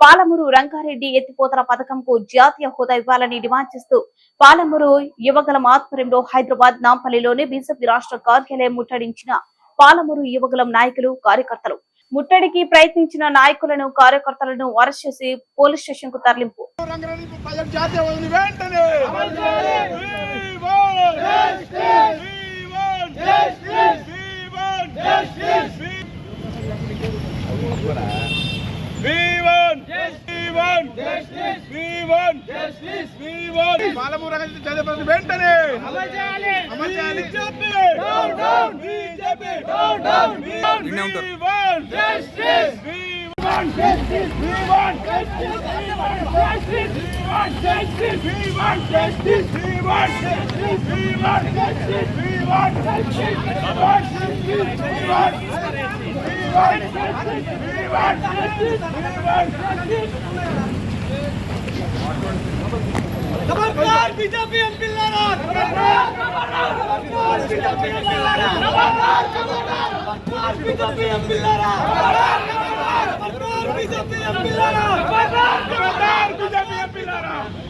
రంగారెడ్డి ఎత్తిపోతల పథకంకు జాతీయ హోదా ఇవ్వాలని డిమాండ్ చేస్తూ పాలమూరు యువగలం ఆధ్వర్యంలో హైదరాబాద్ నాంపల్లిలోని బీజేపీ రాష్ట్ర కార్యాలయం ముట్టడించిన పాలమూరు యువగలం నాయకులు కార్యకర్తలు. ముట్టడికి ప్రయత్నించిన నాయకులను కార్యకర్తలను అరెస్ట్ చేసి పోలీస్ స్టేషన్కు తరలింపు Rangareddy justice. We want justice. We want justice. We want Palamuru జాతీయ హోదాని వెంటనే అమలు చేయాలి అమలు చేయాలి BJP down down BJP down down we want justice. We want justice. We want justice. We want justice. We want justice. We want justice. We want justice. We want justice. We want justice. We want justice. We want justice. We want justice. We want justice. We want justice. PM পিল্লারার PM পিল্লারার PM পিল্লারার